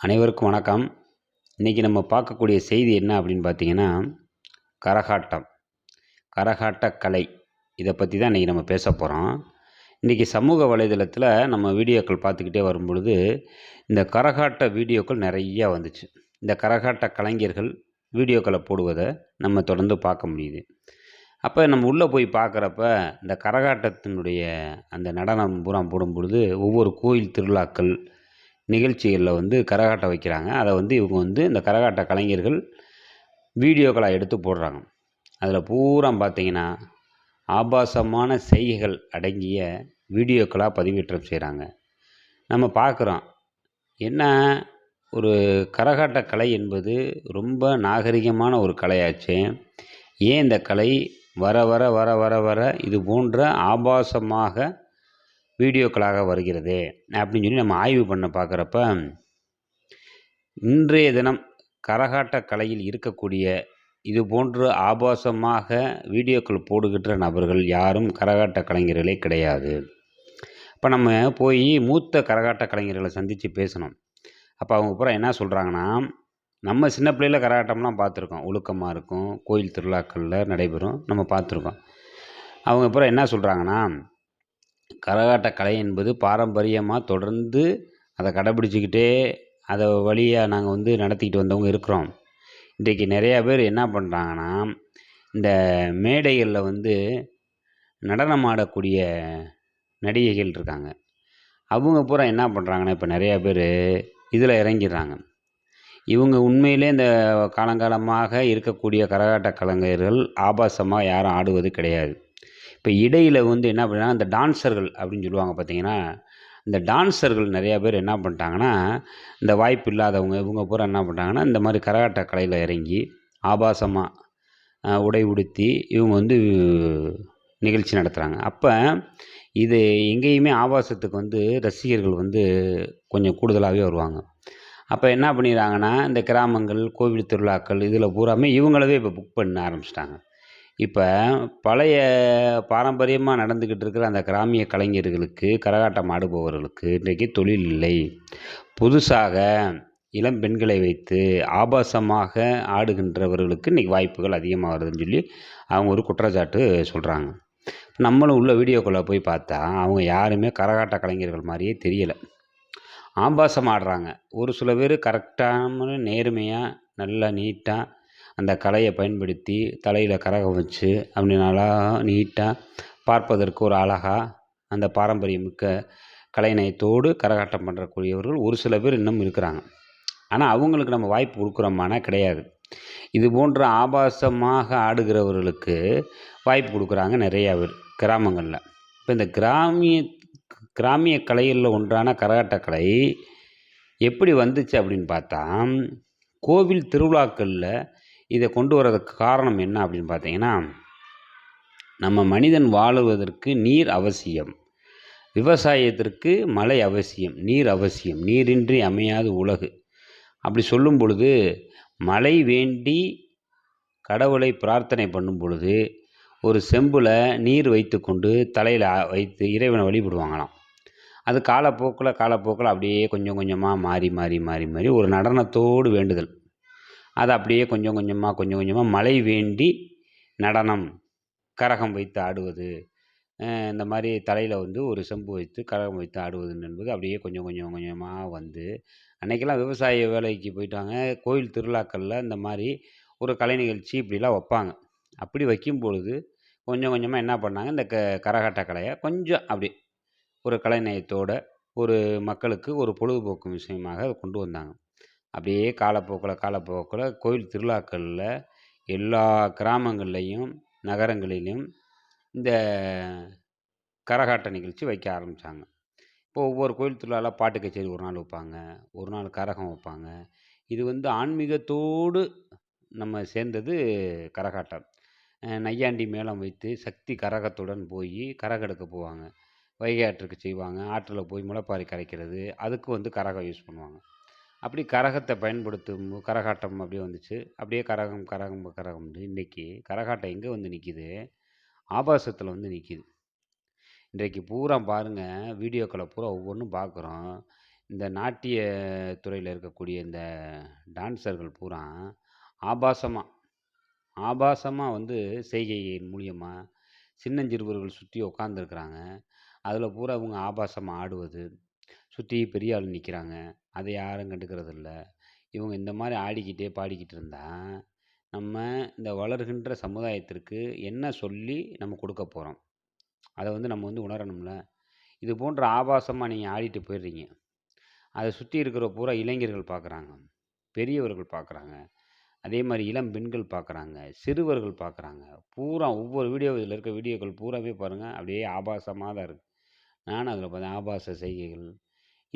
அனைவருக்கும் வணக்கம். இன்றைக்கி நம்ம பார்க்கக்கூடிய செய்தி என்ன அப்படின்னு பார்த்தீங்கன்னா கரகாட்டம். கரகாட்ட கலை. இதை பற்றி தான் இன்றைக்கி நம்ம பேச போகிறோம் இன்றைக்கி சமூக வலைதளத்தில் நம்ம வீடியோக்கள் பார்த்துக்கிட்டே வரும்பொழுது இந்த கரகாட்ட வீடியோக்கள் நிறையா வந்துச்சு. இந்த கரகாட்ட கலைஞர்கள் வீடியோக்களை போடுவதை நம்ம தொடர்ந்து பார்க்க முடியுது. அப்போ நம்ம உள்ளே போய் பார்க்குறப்ப இந்த கரகாட்டத்தினுடைய அந்த நடனம் பூரா போடும் பொழுது ஒவ்வொரு கோயில் திருவிழாக்கள் நிகழ்ச்சிகளில் வந்து கரகாட்டம் வைக்கிறாங்க. அதை வந்து இவங்க வந்து இந்த கரகாட்ட கலைஞர்கள் வீடியோக்களாக எடுத்து போடுறாங்க. அதில் பூரா பார்த்தீங்கன்னா ஆபாசமான செய்கைகள் அடங்கிய வீடியோக்களாக பதிவேற்றம் செய்கிறாங்க நம்ம பார்க்குறோம் என்ன ஒரு கரகாட்ட கலை என்பது ரொம்ப நாகரிகமான ஒரு கலையாச்சு. ஏன் இந்த கலை வர வர வர வர வர இது போன்ற ஆபாசமாக வீடியோக்களாக வருகிறது அப்படின்னு சொல்லி நம்ம ஆய்வு பண்ண பார்க்குறப்ப இன்றைய தினம் கரகாட்ட கலையில் இருக்கக்கூடிய இது போன்று ஆபாசமாக வீடியோக்கள் போடுகின்ற நபர்கள் யாரும் கரகாட்ட கலைஞர்களே கிடையாது. இப்போ நம்ம போய் மூத்த கரகாட்ட கலைஞர்களை சந்தித்து பேசணும். அப்போ அவங்க பூரா என்ன சொல்கிறாங்கன்னா நம்ம சின்ன பிள்ளையில் கரகாட்டம்லாம் பார்த்துருக்கோம். ஒழுக்கமாக இருக்கும். கோயில் திருவிழாக்களில் நடைபெறும். நம்ம பார்த்துருக்கோம். அவங்க பூரா என்ன சொல்கிறாங்கன்னா கரகாட்ட கலை என்பது பாரம்பரியமாக தொடர்ந்து அதை கடைப்பிடிச்சிக்கிட்டே அதை வழியாக நாங்கள் வந்து நடத்திக்கிட்டு வந்தவங்க இருக்கிறோம். இன்றைக்கி நிறையா பேர் என்ன பண்ணுறாங்கன்னா இந்த மேடைகளில் வந்து நடனம் ஆடக்கூடிய நடிகைகள் இருக்காங்க. அவங்க பூரா என்ன பண்ணுறாங்கன்னா இப்போ நிறையா பேர் இதில் இறங்கிடுறாங்க. இவங்க உண்மையிலே இந்த காலங்காலமாக இருக்கக்கூடிய கரகாட்ட கலைஞர்கள் ஆபாசமாக யாரும் ஆடுவது கிடையாது. இப்போ இடையில் வந்து என்ன பண்ணாங்க இந்த டான்ஸர்கள் அப்படின்னு சொல்லுவாங்க பார்த்தீங்கன்னா இந்த டான்ஸர்கள் நிறையா பேர் என்ன பண்ணிட்டாங்கன்னா இந்த வாய்ப்பு இல்லாதவங்க இவங்க பூரா என்ன பண்ணிட்டாங்கன்னா இந்த மாதிரி கரகாட்ட கலையில் இறங்கி ஆபாசமாக உடை உடுத்தி இவங்க வந்து நிகழ்ச்சி நடத்துகிறாங்க அப்போ இது எங்கேயுமே ஆபாசத்துக்கு வந்து ரசிகர்கள் வந்து கொஞ்சம் கூடுதலாகவே வருவாங்க. அப்போ என்ன பண்ணிடுறாங்கன்னா இந்த கிராமங்கள் கோவில் திருவிழாக்கள் இதில் பூராமே இவங்களவே இப்போ புக் பண்ண ஆரம்பிச்சிட்டாங்க. இப்போ பழைய பாரம்பரியமாக நடந்துக்கிட்டு இருக்கிற அந்த கிராமிய கலைஞர்களுக்கு கரகாட்டம் ஆடுபவர்களுக்கு இன்றைக்கு தொழில் இல்லை. புதுசாக இளம் பெண்களை வைத்து ஆபாசமாக ஆடுகின்றவர்களுக்கு இன்றைக்கி வாய்ப்புகள் அதிகமாக வருதுன்னு சொல்லி அவங்க ஒரு குற்றச்சாட்டு சொல்கிறாங்க நம்மளும் உள்ள வீடியோக்குள்ளே போய் பார்த்தா அவங்க யாருமே கரகாட்ட கலைஞர்கள் மாதிரியே தெரியலை. ஆபாசம் ஆடுறாங்க. ஒரு சில பேர் கரெக்டான நேர்மையாக நல்லா நீட்டாக அந்த கலையை பயன்படுத்தி தலையில் கரகம் வச்சு அப்படி நல்லா நீட்டாக பார்ப்பதற்கு ஒரு அழகாக அந்த பாரம்பரியமிக்க கலைநயத்தோடு கரகாட்டம் பண்ணுறக்கூடியவர்கள் ஒரு சில பேர் இன்னும் இருக்கிறாங்க. ஆனால் அவங்களுக்கு நம்ம வாய்ப்பு கொடுக்குறோமானா கிடையாது. இது போன்ற ஆபாசமாக ஆடுகிறவர்களுக்கு வாய்ப்பு கொடுக்குறாங்க நிறையா பேர் கிராமங்களில். இப்போ இந்த கிராமிய கிராமிய கலைகளில் ஒன்றான கரகாட்ட கலை எப்படி வந்துச்சு அப்படின்னு பார்த்தா கோவில் திருவிழாக்களில் இதை கொண்டு வரதுக்கு காரணம் என்ன அப்படின்னு பார்த்தீங்கன்னா நம்ம மனிதன் வாழுவதற்கு நீர் அவசியம். விவசாயத்திற்கு மழை அவசியம் நீர் அவசியம் நீரின்றி அமையாது உலகு. அப்படி சொல்லும் பொழுது மழை வேண்டி கடவுளை பிரார்த்தனை பண்ணும் பொழுது ஒரு செம்பில் நீர் வைத்து கொண்டு தலையில் வைத்து இறைவனை வழிபடுவாங்களாம். அது காலப்போக்கில் காலப்போக்கில் அப்படியே கொஞ்சம் கொஞ்சமாக மாறி மாறி மாறி மாறி ஒரு நடனத்தோடு வேண்டுதல். அதை அப்படியே கொஞ்சம் கொஞ்சமாக கொஞ்சம் கொஞ்சமாக மழை வேண்டி நடனம் கரகம் வைத்து ஆடுவது இந்த மாதிரி தலையில் வந்து ஒரு செம்பு வைத்து கரகம் வைத்து ஆடுவது என்பது அப்படியே கொஞ்சம் கொஞ்சம் கொஞ்சமாக வந்து அன்றைக்கெல்லாம் விவசாய வேலைக்கு போயிட்டாங்க. கோயில் திருவிழாக்களில் இந்த மாதிரி ஒரு கலை நிகழ்ச்சி இப்படிலாம் வைப்பாங்க. அப்படி வைக்கும் பொழுது கொஞ்சம் கொஞ்சமாக என்ன பண்ணாங்க? இந்த க கரகாட்ட கலையை கொஞ்சம் அப்படி ஒரு கலைநயத்தோட ஒரு மக்களுக்கு ஒரு பொழுதுபோக்கு விஷயமாக அதை கொண்டு வந்தாங்க. அப்படியே காலப்போக்கில் காலப்போக்கில் கோயில் திருவிழாக்களில் எல்லா கிராமங்கள்லேயும் நகரங்களிலும் இந்த கரகாட்ட நிகழ்ச்சி வைக்க ஆரம்பித்தாங்க இப்போ ஒவ்வொரு கோயில் திருவிழாவில் பாட்டு கச்சேரி ஒரு நாள் வைப்பாங்க ஒரு நாள் கரகம் வைப்பாங்க. இது வந்து ஆன்மீகத்தோடு நம்ம சேர்ந்தது கரகாட்டம். நையாண்டி மேளம் வைத்து சக்தி கரகத்துடன் போய் கரகெடுக்க போவாங்க. வைகை ஆற்றுக்கு செய்வாங்க ஆற்றில் போய் முளைப்பாரி கரைக்கிறது அதுக்கு வந்து கரகம் யூஸ் பண்ணுவாங்க. அப்படி கரகத்தை பயன்படுத்தும் கரகாட்டம் அப்படியே வந்துச்சு. அப்படியே கரகம் கரகம் கரகம் இன்றைக்கி கரகாட்டம் எங்கே வந்து நிற்கிது ஆபாசத்தில் வந்து நிற்கிது இன்றைக்கு பூரா பாருங்கள் வீடியோக்களை பூரா ஒவ்வொன்றும் பார்க்குறோம் இந்த நாட்டிய துறையில் இருக்கக்கூடிய இந்த டான்ஸர்கள் பூரா ஆபாசமாக ஆபாசமாக வந்து செய்கையின் மூலியமாக சின்னஞ்சிறுவர்கள் சுற்றி உட்காந்துருக்குறாங்க அதில் பூரா இவங்க ஆபாசமாக ஆடுவது சுற்றி பெரிய ஆள் நிற்கிறாங்க அதை யாரும் கண்டுக்கிறது இல்லை இவங்க இந்த மாதிரி ஆடிக்கிட்டே பாடிக்கிட்டு இருந்தால் நம்ம இந்த வளர்கின்ற சமுதாயத்திற்கு என்ன சொல்லி நம்ம கொடுக்க போகிறோம் அதை வந்து நம்ம வந்து உணரணும்ல? இது போன்ற ஆபாசமாக நீங்கள் ஆடிட்டு போயிடுறீங்க. அதை சுற்றி இருக்கிற பூரா இளைஞர்கள் பார்க்குறாங்க பெரியவர்கள் பார்க்குறாங்க அதே மாதிரி இளம் பெண்கள் பார்க்குறாங்க சிறுவர்கள் பார்க்குறாங்க பூரா ஒவ்வொரு வீடியோ இதில் இருக்க வீடியோக்கள் பூராவே பாருங்கள் அப்படியே ஆபாசமாக தான் இருக்குது நானும் அதில் பார்த்தேன் ஆபாச செய்கைகள்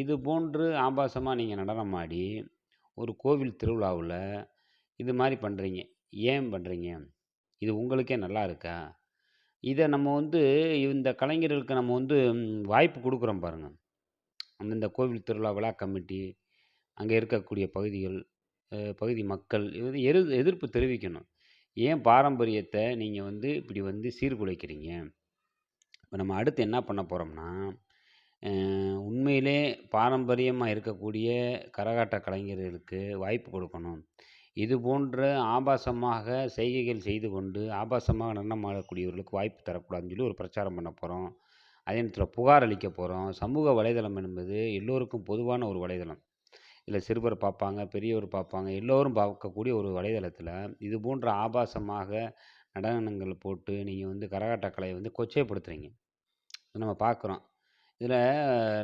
இது போன்று ஆபாசமாக நீங்கள் நடனம் ஆடி ஒரு கோவில் திருவிழாவில் இது மாதிரி பண்ணுறீங்க ஏன் பண்ணுறீங்க இது உங்களுக்கே நல்லா இருக்கா? இதை நம்ம வந்து இந்த கலைஞர்களுக்கு நம்ம வந்து வாய்ப்பு கொடுக்குறோம் பாருங்கள் அந்தந்த கோவில் திருவிழா விழா கமிட்டி அங்கே இருக்கக்கூடிய பகுதிகள் பகுதி மக்கள் இது எரு எதிர்ப்பு தெரிவிக்கணும். ஏன் பாரம்பரியத்தை நீங்கள் வந்து இப்படி வந்து சீர்குலைக்கிறீங்க? இப்போ நம்ம அடுத்து என்ன பண்ண போகிறோம்னா உண்மையிலே பாரம்பரியமாக இருக்கக்கூடிய கரகாட்ட கலைஞர்களுக்கு வாய்ப்பு கொடுக்கணும். இது போன்ற ஆபாசமாக செய்கைகள் செய்து கொண்டு ஆபாசமாக நடனம் ஆடக்கூடியவர்களுக்கு வாய்ப்பு தரக்கூடாதுன்னு சொல்லி ஒரு பிரச்சாரம் பண்ண போகிறோம் அதே நேரத்தில் புகார் அளிக்க போகிறோம் சமூக வலைதளம் என்பது எல்லோருக்கும் பொதுவான ஒரு வலைதளம். இதில் சிறுவர் பார்ப்பாங்க பெரியவர் பார்ப்பாங்க எல்லோரும் பார்க்கக்கூடிய ஒரு வலைதளத்தில் இது போன்ற ஆபாசமாக நடனங்கள் போட்டு நீங்கள் வந்து கரகாட்ட கலையை வந்து கொச்சைப்படுத்துகிறீங்க நம்ம பார்க்குறோம். இதில்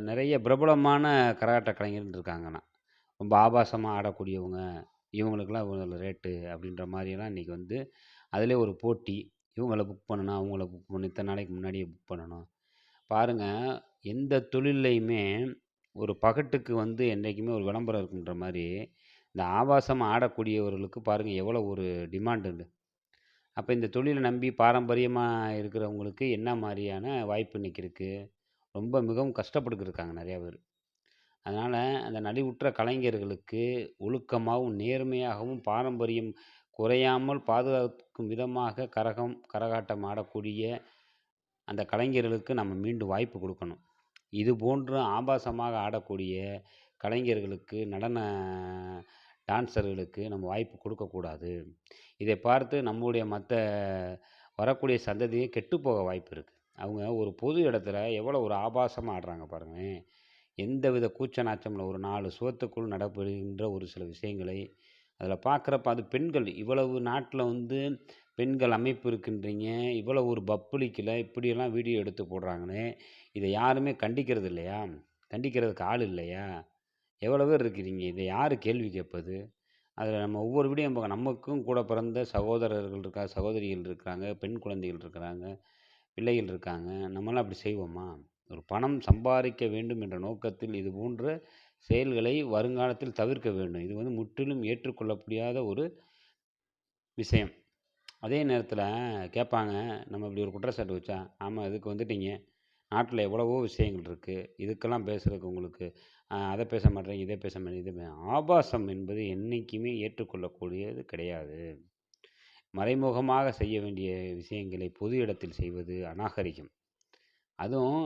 நிறைய பிரபலமான கரகாட்ட கலைஞர்கள் இருக்காங்கண்ணா ரொம்ப ஆபாசமாக ஆடக்கூடியவங்க இவங்களுக்கெல்லாம் இவ்வளோ ரேட்டு அப்படின்ற மாதிரியெல்லாம் இன்றைக்கி வந்து அதிலே ஒரு போட்டி. இவங்கள புக் பண்ணணும் அவங்கள புக் பண்ணணும் இத்தனை நாளைக்கு முன்னாடியே புக் பண்ணணும். பாருங்கள் எந்த தொழில்லையுமே ஒரு பகட்டுக்கு வந்து என்றைக்குமே ஒரு விளம்பரம் இருக்குன்ற மாதிரி இந்த ஆபாசமாக ஆடக்கூடியவர்களுக்கு பாருங்கள் எவ்வளோ ஒரு டிமாண்டு அப்போ இந்த தொழிலை நம்பி பாரம்பரியமாக இருக்கிறவங்களுக்கு என்ன மாதிரியான வாய்ப்பு இன்றைக்கி இருக்குது ரொம்ப மிகவும் கஷ்டப்பட்டுக்கிருக்காங்க நிறையா பேர். அதனால் அந்த நலிவுற்ற கலைஞர்களுக்கு ஒழுக்கமாகவும் நேர்மையாகவும் பாரம்பரியம் குறையாமல் பாதுகாக்கும் விதமாக கரகம் கரகாட்டம் ஆடக்கூடிய அந்த கலைஞர்களுக்கு நம்ம மீண்டும் வாய்ப்பு கொடுக்கணும். இது போன்று ஆபாசமாக ஆடக்கூடிய கலைஞர்களுக்கு நடன டான்ஸர்களுக்கு நம்ம வாய்ப்பு கொடுக்கக்கூடாது. இதை பார்த்து நம்முடைய மற்ற வரக்கூடிய சந்ததியே கெட்டுப்போக வாய்ப்பு இருக்குது அவங்க ஒரு பொது இடத்துல எவ்வளோ ஒரு ஆபாசமாக ஆடுறாங்க பாருங்களேன் எந்தவித கூச்ச நாச்சமில் ஒரு நாலு சுவத்துக்குள் நடப்படுகின்ற ஒரு சில விஷயங்களை அதில் பார்க்குறப்ப அது பெண்கள் இவ்வளவு நாட்டில் வந்து பெண்கள் அமைப்பு இருக்குன்றீங்க இவ்வளோ ஒரு பப்புளிக்கில் இப்படியெல்லாம் வீடியோ எடுத்து போடுறாங்களே இதை யாருமே கண்டிக்கிறது இல்லையா? கண்டிக்கிறதுக்கு ஆள் இல்லையா? எவ்வளோ பேர் இருக்கிறீங்க? இதை யார் கேள்வி கேட்பது? அதில் நம்ம ஒவ்வொரு வீடியோ நமக்கும் கூட பிறந்த சகோதரர்கள் இருக்கா சகோதரிகள் இருக்கிறாங்க பெண் குழந்தைகள் இருக்கிறாங்க பிள்ளைகள் இருக்காங்க நம்மளாம் அப்படி செய்வோமா? ஒரு பணம் சம்பாதிக்க வேண்டும் என்ற நோக்கத்தில் இது போன்ற செயல்களை வருங்காலத்தில் தவிர்க்க வேண்டும். இது வந்து முற்றிலும் ஏற்றுக்கொள்ள முடியாத ஒரு விஷயம். அதே நேரத்தில் கேட்பாங்க நம்ம இப்படி ஒரு குற்றச்சாட்டு வச்சா ஆமாம் இதுக்கு வந்துட்டீங்க. நாட்டில் எவ்வளவோ விஷயங்கள் இருக்குது இதுக்கெல்லாம் பேசுகிறதுக்கு உங்களுக்கு அதை பேச மாட்டேறீங்க இதை பேச மாட்டேங்க இதை ஆபாசம் என்பது என்றைக்குமே ஏற்றுக்கொள்ளக்கூடியது கிடையாது. மறைமுகமாக செய்ய வேண்டிய விஷயங்களை பொது இடத்தில் செய்வது அநாகரிகம். அதுவும்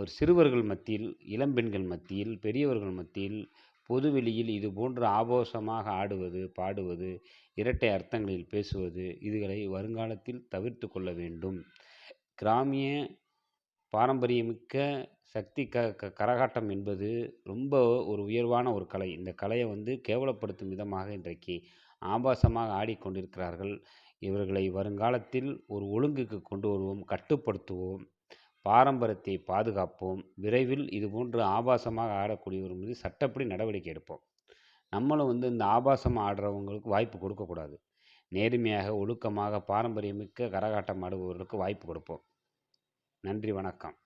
ஒரு சிறுவர்கள் மத்தியில் இளம்பெண்கள் மத்தியில் பெரியவர்கள் மத்தியில் பொதுவெளியில் இது போன்று ஆபாசமாக ஆடுவது பாடுவது இரட்டை அர்த்தங்களில் பேசுவது இதுகளை வருங்காலத்தில் தவிர்த்து கொள்ள வேண்டும். கிராமிய பாரம்பரியமிக்க சக்தி க க கரகாட்டம் என்பது ரொம்ப ஒரு உயர்வான ஒரு கலை. இந்த கலையை வந்து கேவலப்படுத்தும் விதமாக இன்றைக்கு ஆபாசமாக ஆடிக்கொண்டிருக்கிறார்கள். இவர்களை வருங்காலத்தில் ஒரு ஒழுங்குக்கு கொண்டு வருவோம் கட்டுப்படுத்துவோம் பாரம்பரியத்தை பாதுகாப்போம். விரைவில் இதுபோன்று ஆபாசமாக ஆடக்கூடியவர் மீது சட்டப்படி நடவடிக்கை எடுப்போம். நம்மளும் வந்து இந்த ஆபாசமாக ஆடுறவங்களுக்கு வாய்ப்பு கொடுக்கக்கூடாது. நேர்மையாக ஒழுக்கமாக பாரம்பரியமிக்க கரகாட்டம் ஆடுபவர்களுக்கு வாய்ப்பு கொடுப்போம். நன்றி வணக்கம்.